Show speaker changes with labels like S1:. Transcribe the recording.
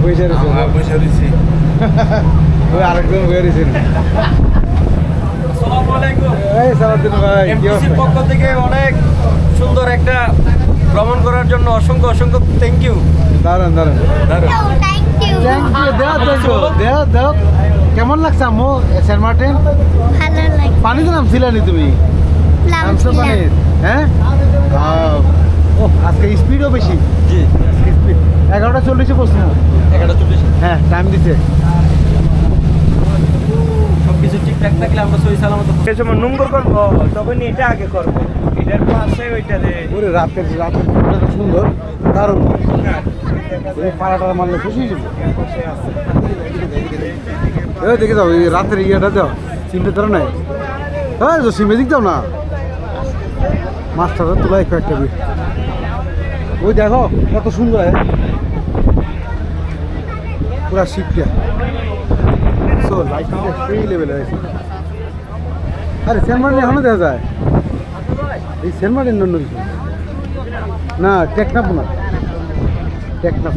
S1: পয়সা রয়েছে ওই আরেকজন হয়ে এই ভাই
S2: পক্ষ থেকে অনেক সুন্দর একটা ভ্রমণ করার জন্য অসংখ্য অসংখ্য থ্যাংক ইউ
S1: দাঁড়ান দাঁড়ান।
S3: থ্যাংক ইউ
S1: দেও কেমন লাগছে আম্মু সেন্ট মার্টিন?
S3: ভালো লাগে
S1: পানিতে নামছিলানি তুমি? নামছো পানির হ্যাঁ? ও আজকে স্পিডও বেশি।
S2: জি।
S1: এগারোটা চল্লিশে পড়ছি না
S2: এগারোটা চল্লিশ?
S1: হ্যাঁ টাইম দিছে।
S2: সব ঠিকঠাক থাকলে আমরা সহি সালামত
S4: সে সময় নোংর করব তখন এটা আগে করব। এটার পাশে ওইটা রে
S1: ওরে রাতের রাতের ভিউটা সুন্দর দারুণ। এই পাড়াটা মারলে খুশি হয়ে যাবে। দেখে দাও এই রাতের ইয়েটা দাও সিমটা ধরে নাই। হ্যাঁ তো সিমে দিক দাও না। মাছটা তোলা একটু একটা ওই দেখো কত সুন্দর হয়। পুরা শিপটা সো লাইটিংটা সেই লেভেলে হয়েছে আরে, সেন্ট মার্টিন এখনও দেখা যায়? এই সেন্ট মার্টিন অন্য কিছু? না, টেকনাফ না।
S4: টেকনাফ।